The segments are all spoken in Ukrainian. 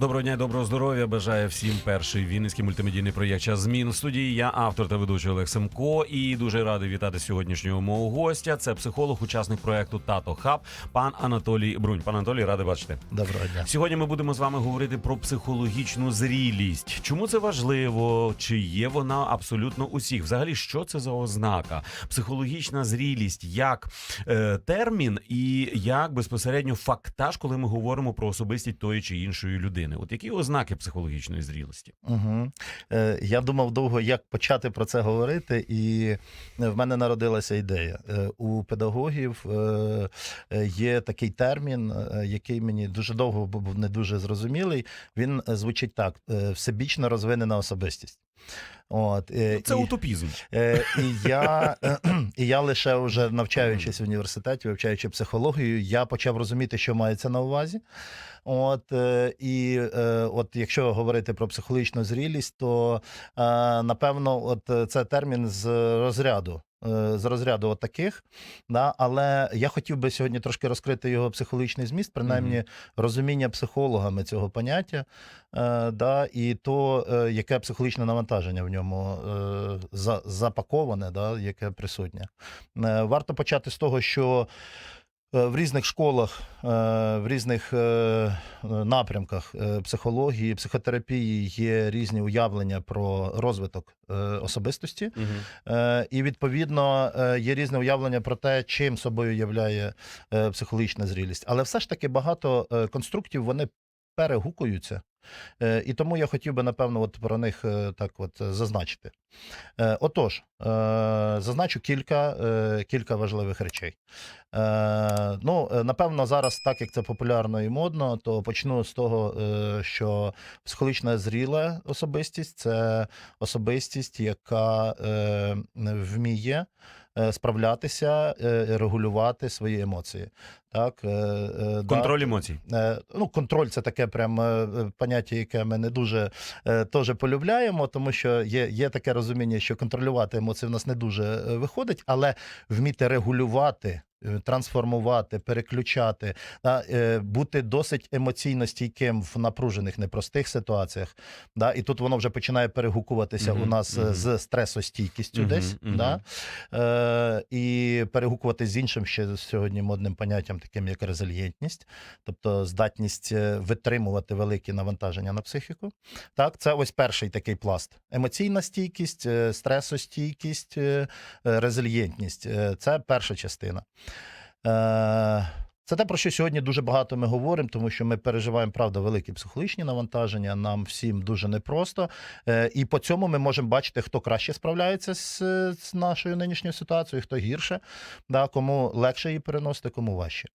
Доброго дня, і доброго здоров'я. Бажаю всім перший вінницький мультимедійний проєкт «Час змін. В студії я автор та ведучий Олег Семко. І дуже радий вітати сьогоднішнього мого гостя. Це психолог, учасник проекту Тато Хаб, пан Анатолій Брунь. Пан Анатолій, радий бачити. Доброго дня. Сьогодні ми будемо з вами говорити про психологічну зрілість. Чому це важливо? Чи є вона абсолютно усіх? Взагалі, що це за ознака? Психологічна зрілість як е, термін і як безпосередньо фактаж, коли ми говоримо про особистість тої чи іншої людини. От які ознаки психологічної зрілості? Угу. Е, я думав довго, як почати про це говорити, і в мене народилася ідея. Е, у педагогів е, е, є такий термін, е, який мені дуже довго був не дуже зрозумілий. Він е, звучить так: всебічно розвинена особистість. От, е, Це і- утопізм. Е, і, я, і я лише вже навчаючись в університеті, вивчаючи психологію, я почав розуміти, що мається на увазі. От, е, і от якщо говорити про психологічну зрілість, то напевно, от це термін з розряду. Е, З розряду таких, да, але я хотів би сьогодні трошки розкрити його психологічний зміст, принаймні Мгм. розуміння психологами цього поняття, е, да, і то, е, яке психологічне навантаження в ньому е, за, запаковане, да, яке присутнє. Е, варто почати з того, що в різних школах, е, в різних е, напрямках е, психології, психотерапії є різні уявлення про розвиток е, особистості. угу. І відповідно е, є різне уявлення про те, чим собою являє е, психологічна зрілість. Але все ж таки багато е, конструктів вони перегукуються. Е, І тому я хотів би, напевно, от про них е, так от е, зазначити. Отож, зазначу кілька, кілька важливих речей. Ну, напевно, зараз, так як це популярно і модно, то почну з того, що психологічна зріла особистість це особистість, яка вміє справлятися, регулювати свої емоції. Так, е, е, да. Контроль емоцій. Е, Ну, контроль це таке прям поняття, яке ми не дуже теж полюбляємо, тому що є, є таке розуміння, що контролювати емоції в нас не дуже виходить, але вміти регулювати. Трансформувати, переключати, да, е, бути досить емоційно стійким в напружених непростих ситуаціях. Да, і тут воно вже починає перегукуватися Мгм, у нас е, мгм. з стресостійкістю Мгм, десь. мгм. Да, е, і перегукувати з іншим ще сьогодні модним поняттям, таким як резильєнтність, тобто здатність е, витримувати великі навантаження на психіку. Так, це ось перший такий пласт: емоційна стійкість, е, стресостійкість, е, резильєнтність. Це перша частина. Це те, про що сьогодні дуже багато ми говоримо, тому що ми переживаємо правда великі психологічні навантаження. Нам всім дуже непросто. Е, І по цьому ми можемо бачити, хто краще справляється з, з нашою нинішньою ситуацією, хто гірше, да, кому легше її переносити, кому важче.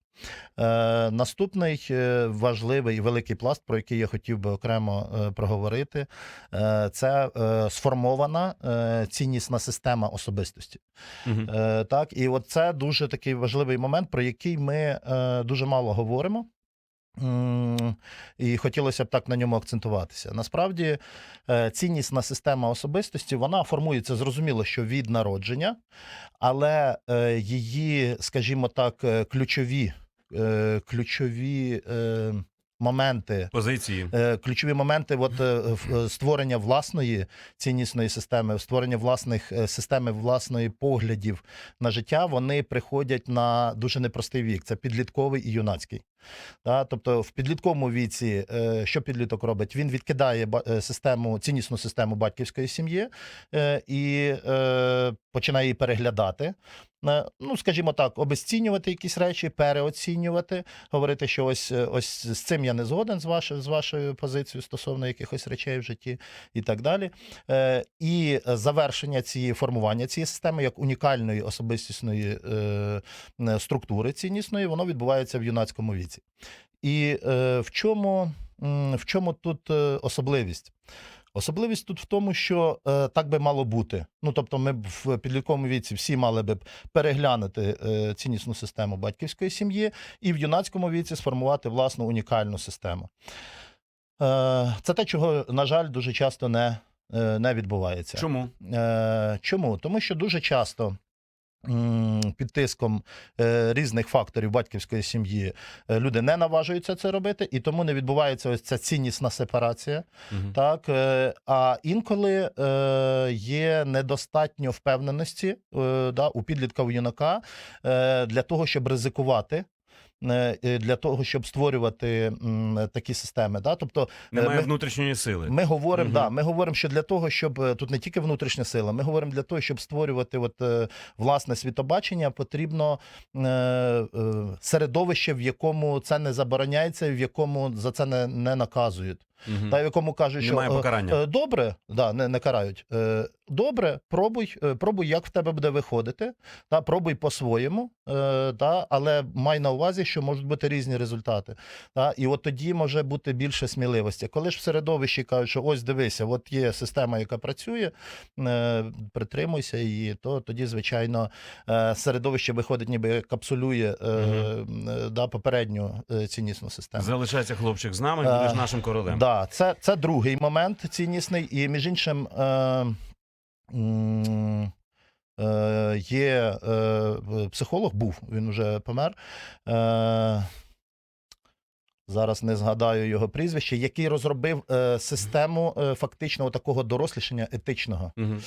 Е, наступний е, важливий і великий пласт, про який я хотів би окремо е, проговорити, е, це е, сформована е, ціннісна система особистості. Мгм. Е, так, і от це дуже такий важливий момент, про який ми е, дуже мало говоримо. І хотілося б так на ньому акцентуватися. Насправді, ціннісна система особистості вона формується зрозуміло, що від народження, але її, скажімо так, ключові, е, ключові е, моменти Позиції. Е, ключові моменти от, е, створення власної ціннісної системи, створення власних е, системи власної поглядів на життя, вони приходять на дуже непростий вік. Це підлітковий і юнацький. Да? Тобто, в підлітковому віці, е, що підліток робить? Він відкидає е, систему, ціннісну систему батьківської сім'ї е, і починає її переглядати. Ну, скажімо так, обесцінювати якісь речі, переоцінювати, говорити, що ось, ось з цим я не згоден з вашою, з вашою позицією стосовно якихось речей в житті і так далі. І завершення цієї формування цієї системи як унікальної особистісної структури ціннісної, воно відбувається в юнацькому віці. І е, в чому, в чому тут е, особливість? Особливість тут в тому, що е, так би мало бути. Ну тобто, ми б в підлітковому віці всі мали би переглянути е, ціннісну систему батьківської сім'ї, і в юнацькому віці сформувати власну унікальну систему. Е, це те, чого, на жаль, дуже часто не, е, не відбувається. Чому? Е, чому? Тому що дуже часто під тиском е, різних факторів батьківської сім'ї е, люди не наважуються це робити, і тому не відбувається ось ця ціннісна сепарація. Угу. Так, е, а інколи є недостатньо впевненості да, у підлітка у юнака для того, щоб ризикувати. Е, Для того щоб створювати такі системи, да, тобто е, Немає ми, внутрішньої сили. ми говоримо, Мгм. да, ми говоримо, що для того, щоб е, тут не тільки внутрішня сила, ми говоримо для того, щоб створювати от, власне світобачення, потрібно середовище, в якому це не забороняється, в якому за це не, не наказують. Мгм. Та в якому кажуть, що Немає покарання. добре, да, не, не карають. Добре, пробуй, е, пробуй, як в тебе буде виходити. Та пробуй по-своєму, е, та, але май на увазі, що можуть бути різні результати. Та, і от тоді може бути більше сміливості. Коли ж в середовищі кажуть, що ось дивися, от є система, яка працює, е, притримуйся її, то тоді, звичайно, середовище виходить, ніби капсулює е, да, попередню ціннісну систему. Залишається хлопчик з нами, будеш нашим королем. Да, це, це другий момент ціннісний. І між іншим є е, психолог, був, він вже помер. Зараз не згадаю його прізвище, який розробив е, систему е, фактично такого дорослішання етичного. Мгм.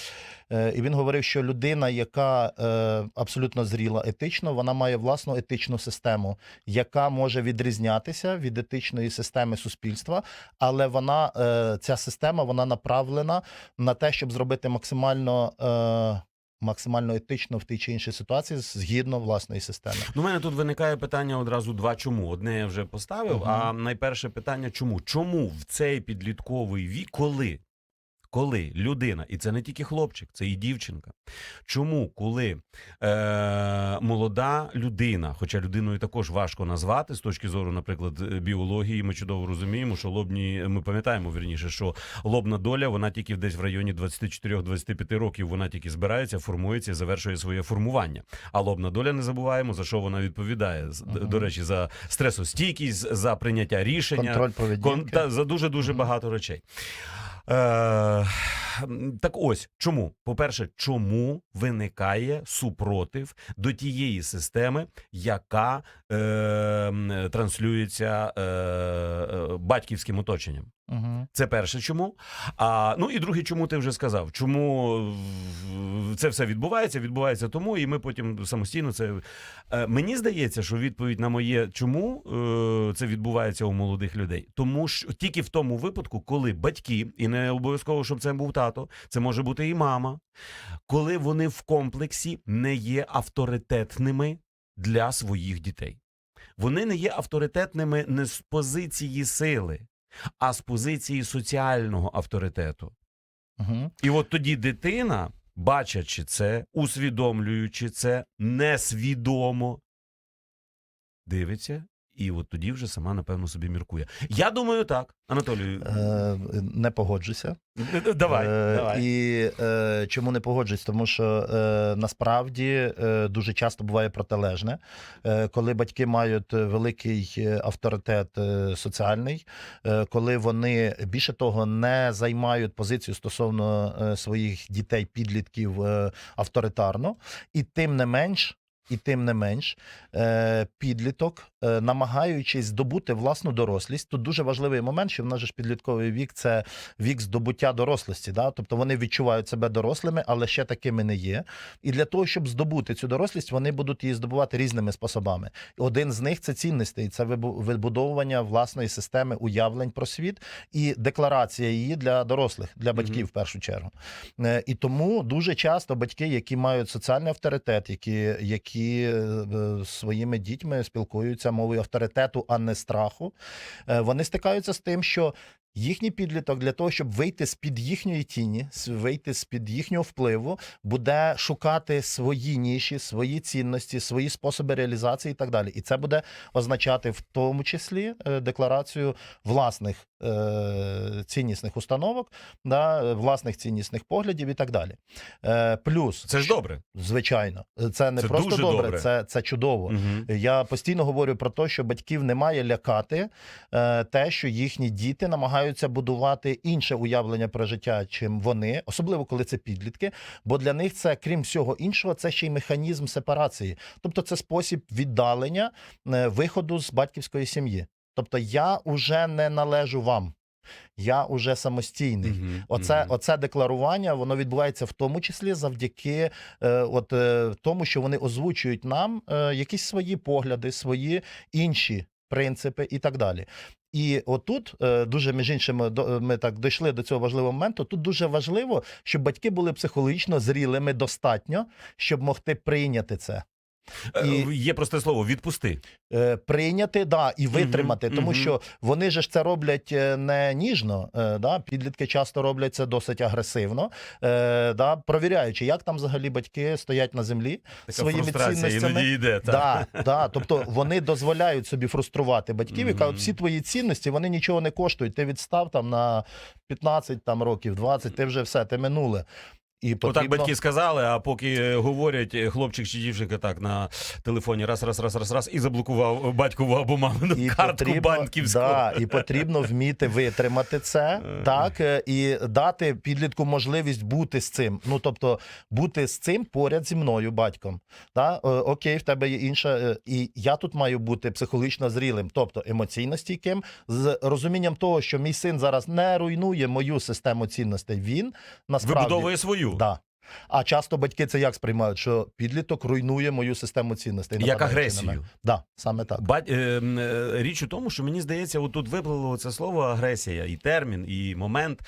Е, І він говорив, що людина, яка е, абсолютно зріла етично, вона має власну етичну систему, яка може відрізнятися від етичної системи суспільства, але вона е, ця система вона направлена на те, щоб зробити максимально. Е, Максимально етично в тій чи іншій ситуації згідно власної системи. Ну, у мене тут виникає питання одразу два чому. Одне я вже поставив, Мгм. а найперше питання чому? Чому в цей підлітковий вік, коли? Коли людина, і це не тільки хлопчик, це і дівчинка. Чому, коли е, молода людина, хоча людиною також важко назвати з точки зору, наприклад, біології, ми чудово розуміємо, що лобні, ми пам'ятаємо вірніше, що лобна доля, вона тільки десь в районі 24-25 років вона тільки збирається, формується і завершує своє формування. А лобна доля не забуваємо, за що вона відповідає. Д- До речі, за стресостійкість, за прийняття рішення, Контроль поведінки. Кон, та, за дуже дуже Мгм. багато речей. Е, так ось чому? По-перше, чому виникає супротив до тієї системи, яка е, транслюється е, е, батьківським оточенням? Угу. Це перше, чому. А ну і друге, чому ти вже сказав? Чому це все відбувається? Відбувається тому, і ми потім самостійно це. Е, Мені здається, що відповідь на моє чому е, це відбувається у молодих людей, тому що тільки в тому випадку, коли батьки, і не обов'язково, щоб це був тато, це може бути і мама, коли вони в комплексі не є авторитетними для своїх дітей. Вони не є авторитетними не з позиції сили, а з позиції соціального авторитету. Угу. І от тоді дитина, бачачи це, усвідомлюючи це несвідомо, дивиться, і от тоді вже сама, напевно, собі міркує. Я думаю, так, Анатолію. Е, не погоджуся. Давай, Е, давай. І е, чому не погоджуюсь? Тому що е, насправді е, дуже часто буває протилежне, е, коли батьки мають великий е, авторитет е, соціальний, е, коли вони більше того не займають позицію стосовно е, своїх дітей, підлітків е, авторитарно, і тим не менш. І тим не менш, е, підліток, е, намагаючись здобути власну дорослість, тут дуже важливий момент, що в нас же ж підлітковий вік це вік здобуття дорослості. Да? Тобто вони відчувають себе дорослими, але ще такими не є. І для того, щоб здобути цю дорослість, вони будуть її здобувати різними способами. Один з них це цінності, і це вибудовування власної системи уявлень про світ і декларація її для дорослих, для батьків Мгм. в першу чергу. Е, І тому дуже часто батьки, які мають соціальний авторитет, які, які е, е, своїми дітьми спілкуються мовою авторитету, а не страху, е, вони стикаються з тим, що їхній підліток для того, щоб вийти з під їхньої тіні, вийти з під їхнього впливу, буде шукати свої ніші, свої цінності, свої способи реалізації і так далі. І це буде означати в тому числі декларацію власних ціннісних установок, да, власних ціннісних поглядів і так далі. Е, плюс Це ж добре. Звичайно, це не Це просто дуже добре, добре. Це, це чудово. Мгм. Я постійно говорю про те, що батьків не має лякати е, те, що їхні діти намагаються будувати інше уявлення про життя, чим вони, особливо коли це підлітки. Бо для них це, крім всього іншого, це ще й механізм сепарації, тобто це спосіб віддалення е, виходу з батьківської сім'ї. Тобто я уже не належу вам, я уже самостійний. Мгм. Оце, Мгм. оце декларування воно відбувається в тому числі завдяки е, от, е, тому, що вони озвучують нам е, якісь свої погляди, свої інші принципи і так далі. І отут е, дуже між іншим до- ми так дійшли до цього важливого моменту. Тут дуже важливо, щоб батьки були психологічно зрілими достатньо, щоб могти прийняти це. Е, і- Є просте слово відпусти. Е, прийняти, да, і витримати, тому мгм. що вони ж це роблять е, не ніжно. Да, підлітки часто роблять це досить агресивно, да, провіряючи, як там взагалі батьки стоять на землі Така своїми цінностями. йде. та. Да, да, тобто вони дозволяють собі фруструвати батьків і кажуть, всі твої цінності вони нічого не коштують. Ти відстав там на 15 там, років, 20, ти вже все, ти минуле. І Отак батьки сказали, а поки е, говорять е, хлопчик чи дівчинка так на телефоні раз, раз, раз, раз, раз і заблокував батькову або мамину і картку потрібно, банківську. Да, і потрібно вміти витримати це, Е. так е, і дати підлітку можливість бути з цим. Ну тобто бути з цим поряд зі мною, батьком. Да? Е, Окей, в тебе є інша, е, і я тут маю бути психологічно зрілим, тобто емоційно стійким, з розумінням того, що мій син зараз не руйнує мою систему цінностей. Він насправді Вибудовує свою. Да. А часто батьки це як сприймають, що підліток руйнує мою систему цінностей. Як агресію. Да, саме так. Ба... е, е, річ у тому, що мені здається, отут виплило це слово агресія, і термін, і момент.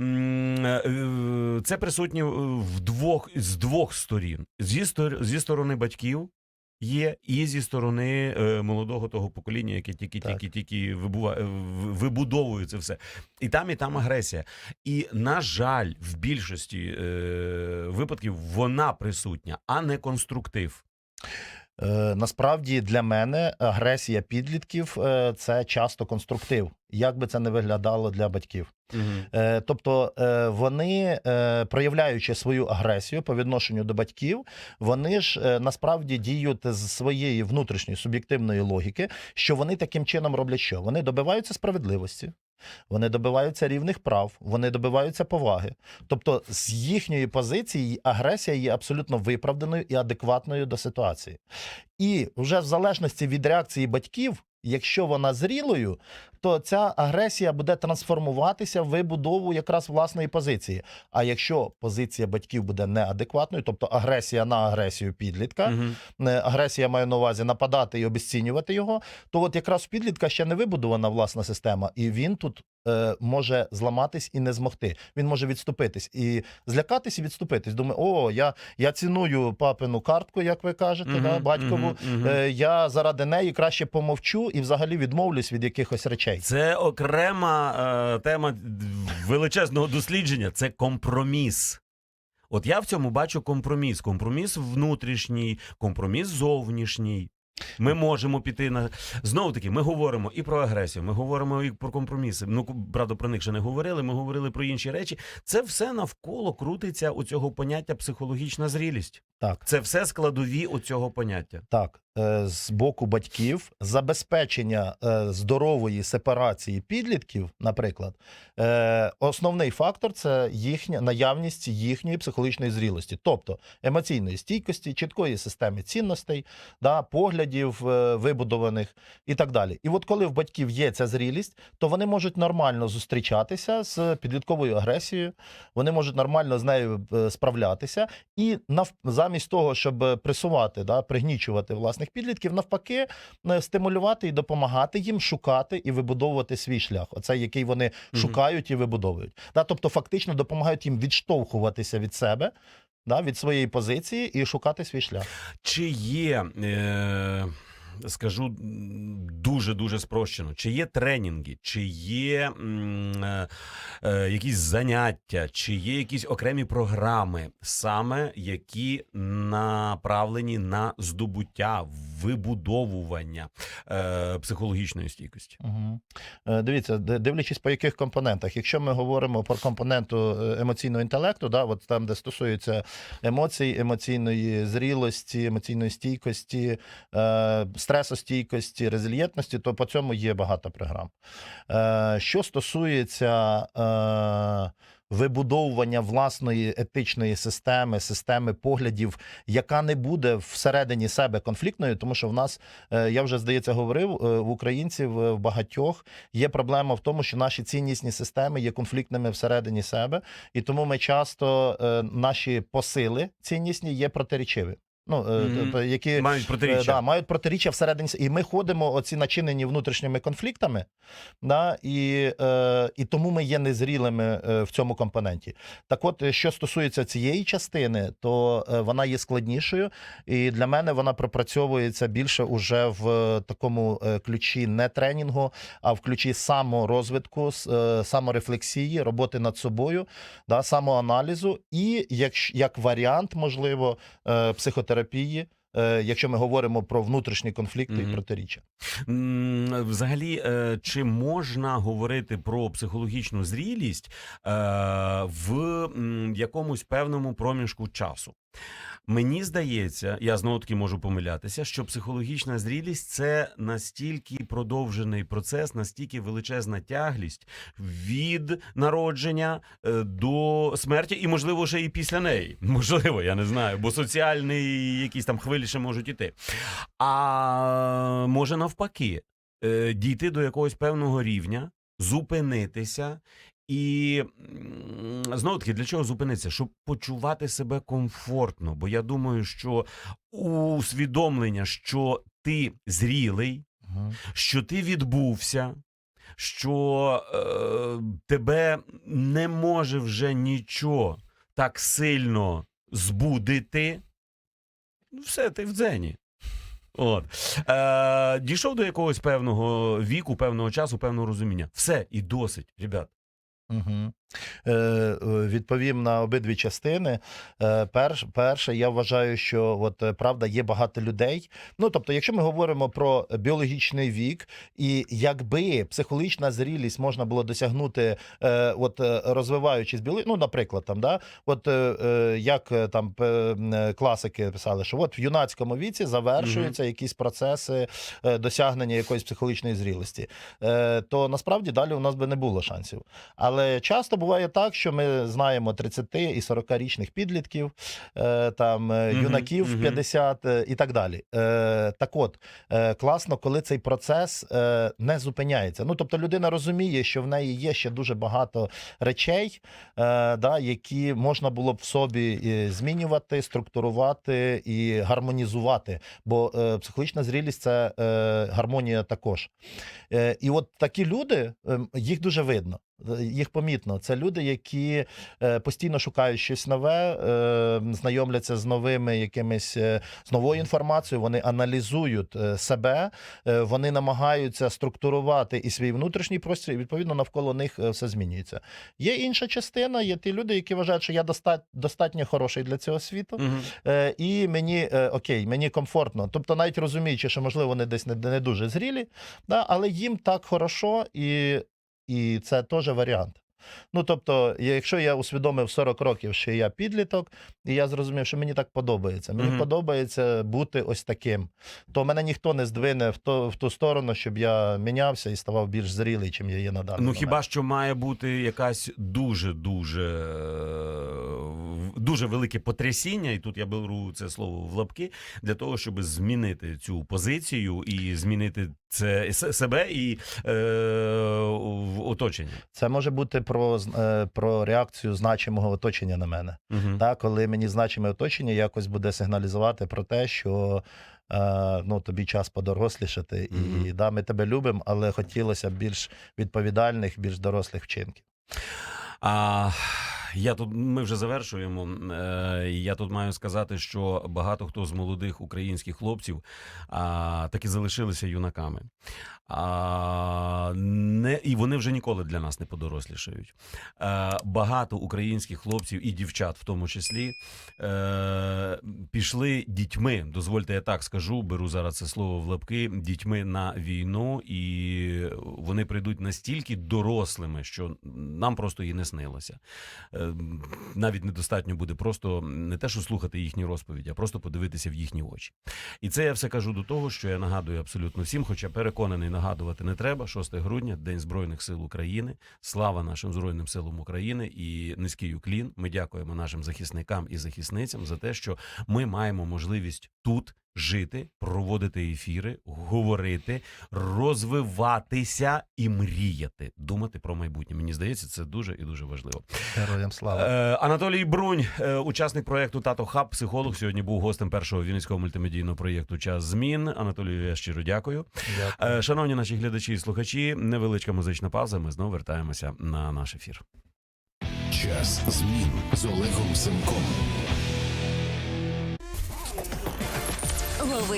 Е, Це присутнє в двох з двох сторін: зі, стор, зі сторони батьків. Є і зі сторони е, молодого того покоління, яке тільки тільки тільки вибудовує це все. І там, і там агресія. І на жаль, в більшості е, випадків вона присутня, а не конструктив. Е, насправді для мене агресія підлітків е, це часто конструктив, як би це не виглядало для батьків. Е, тобто вони, проявляючи свою агресію по відношенню до батьків, вони ж насправді діють з своєї внутрішньої суб'єктивної логіки, що вони таким чином роблять що? Вони добиваються справедливості. Вони добиваються рівних прав, вони добиваються поваги. Тобто, з їхньої позиції агресія є абсолютно виправданою і адекватною до ситуації. І вже в залежності від реакції батьків, якщо вона зрілою, то ця агресія буде трансформуватися в вибудову якраз власної позиції. А якщо позиція батьків буде неадекватною, тобто агресія на агресію підлітка, не агресія має на увазі нападати і обесцінювати його, то от якраз у підлітка ще не вибудована власна система, і він тут е, може зламатись і не змогти. Він може відступитись і злякатись і відступитись. Думає, о, я, я ціную папину картку, як ви кажете, Мгм, да, батькову. мгм. Е, я заради неї краще помовчу і взагалі відмовлюсь від якихось речей. Це окрема е, тема величезного дослідження. Це компроміс. От я в цьому бачу компроміс. Компроміс внутрішній, компроміс зовнішній. Ми можемо піти на знову таки. Ми говоримо і про агресію, ми говоримо і про компроміси. Ну правда, про них ще не говорили. Ми говорили про інші речі. Це все навколо крутиться у цього поняття психологічна зрілість. Так. Це все складові у цього поняття. Так, з боку батьків забезпечення е, здорової сепарації підлітків, наприклад, е, основний фактор це їхня наявність їхньої психологічної зрілості, тобто емоційної стійкості, чіткої системи цінностей, да, поглядів е, вибудованих і так далі. І от коли в батьків є ця зрілість, то вони можуть нормально зустрічатися з підлітковою агресією, вони можуть нормально з нею е, справлятися, і замість того, щоб е, пресувати, да, пригнічувати власних підлітків, навпаки, е, стимулювати і допомагати їм шукати і вибудовувати свій шлях, оцей, який вони Мгм. шукають і вибудовують. Да, тобто, фактично допомагають їм відштовхуватися від себе, да, від своєї позиції і шукати свій шлях. Чи є, е, скажу дуже дуже спрощено, чи є тренінги, чи є е, е, якісь заняття, чи є якісь окремі програми, саме які направлені на здобуття, вибудовування е, психологічної стійкості. Угу. Дивіться, дивлячись по яких компонентах. Якщо ми говоримо про компоненту е, емоційного інтелекту, да, от там, де стосується емоцій, емоційної зрілості, емоційної стійкості, е, стресостійкості, резильєнтності, то по цьому є багато програм. Е, що стосується е, вибудовування власної етичної системи, системи поглядів, яка не буде всередині себе конфліктною, тому що в нас Е, Я вже здається говорив е, в українців е, в багатьох є проблема в тому, що наші ціннісні системи є конфліктними всередині себе, і тому ми часто наші посили ціннісні є протирічиві. Ну Мгм. тобто, які Мають е, протиріччя. да, мають протиріччя всередині, і ми ходимо оці начинені внутрішніми конфліктами, да, і, е, і тому ми є незрілими в цьому компоненті. Так, от, що стосується цієї частини, то вона є складнішою, і для мене вона пропрацьовується більше уже в такому ключі не тренінгу, а в ключі саморозвитку, саморефлексії, роботи над собою, да, самоаналізу, і як, як варіант, можливо, е, психотерапії. е, Якщо ми говоримо про внутрішні конфлікти Мгм. і протиріччя, Взагалі, е, чи можна говорити про психологічну зрілість е, в якомусь певному проміжку часу? Мені здається, я знову таки можу помилятися, що психологічна зрілість це настільки продовжений процес, настільки величезна тяглість від народження е, до смерті, і можливо ще і після неї. Можливо, я не знаю, бо соціальні якісь там хвилі ще можуть іти. А може навпаки, е, дійти до якогось певного рівня, зупинитися. І знову таки, для чого зупинитися? Щоб почувати себе комфортно. Бо я думаю, що усвідомлення, що ти зрілий, Мгм. що ти відбувся, що е, тебе не може вже нічого так сильно збудити, ну, все, ти в дзені. От. Е, дійшов до якогось певного віку, певного часу, певного розуміння. Все, і досить, ребят. Угу. Е, відповім на обидві частини. Е, перш, перше, я вважаю, що от е, правда є багато людей. Ну тобто, якщо ми говоримо про біологічний вік, і якби психологічна зрілість можна було досягнути, е, от е, розвиваючись біологічно, ну, наприклад, там, да, от е, як там е, класики писали, що от в юнацькому віці завершуються якісь процеси е, досягнення якоїсь психологічної зрілості, е, то насправді далі у нас би не було шансів. Але часто буває так, що ми знаємо 30 і 40-річних підлітків, е, там е, юнаків мгм. 50 е, і так далі. Так от, класно, коли цей процес не зупиняється. Ну тобто людина розуміє, що в неї є ще дуже багато речей, да, які можна було б в собі змінювати, структурувати і гармонізувати. Бо психологічна зрілість це гармонія також. І от такі люди, ем, їх дуже видно. Їх помітно. Це люди, які е, постійно шукають щось нове, е, знайомляться з новими якимись е, з новою інформацією. Вони аналізують себе, вони намагаються структурувати і свій внутрішній простір. І відповідно навколо них все змінюється. Є інша частина, є ті люди, які вважають, що я достатньо хороший для цього світу. Е, і мені окей, мені комфортно. Тобто, навіть розуміючи, що можливо вони десь не дуже зрілі, але їм так хорошо, і, і це теж варіант. Ну, тобто, якщо я усвідомив 40 років, що я підліток, і я зрозумів, що мені так подобається. Мені Мгм. подобається бути ось таким. То мене ніхто не здвине в, то, в ту сторону, щоб я мінявся і ставав більш зрілий, чим я є на даний Ну момент. хіба що має бути якась дуже дуже дуже велике потрясіння, і тут я беру це слово в лапки для того, щоб змінити цю позицію і змінити це себе і е, в оточення. Це може бути про, е, про реакцію значимого оточення на мене. Угу. Та, коли мені значиме оточення якось буде сигналізувати про те, що е, ну, тобі час подорослішати, і Мгм. да, ми тебе любимо, але хотілося б більш відповідальних, більш дорослих вчинків. А Я тут ми вже завершуємо. Е, Я тут маю сказати, що багато хто з молодих українських хлопців а, таки залишилися юнаками. А, не, і вони вже ніколи для нас не подорослішають. Е, багато українських хлопців і дівчат, в тому числі, е, пішли дітьми. Дозвольте, я так скажу, беру зараз це слово в лапки, дітьми на війну, і вони прийдуть настільки дорослими, що нам просто і не снилося. Е, навіть недостатньо буде просто не те, що слухати їхні розповіді, а просто подивитися в їхні очі. І це я все кажу до того, що я нагадую абсолютно всім, хоча переконаний, нагадувати не треба. 6 грудня, День Збройних сил України. Слава нашим Збройним силам України і низький уклін. Ми дякуємо нашим захисникам і захисницям за те, що ми маємо можливість тут жити, проводити ефіри, говорити, розвиватися і мріяти, думати про майбутнє. Мені здається, це дуже і дуже важливо. Героям слава. Е, Анатолій Брунь, е, учасник проєкту Тато Хаб, психолог, сьогодні був гостем першого вінницького мультимедійного проєкту Час змін. Анатолію, я щиро дякую. Дякую. Е, Шановні наші глядачі і слухачі, невеличка музична пауза. Ми знову вертаємося на наш ефір. Час змін з Олегом Семком.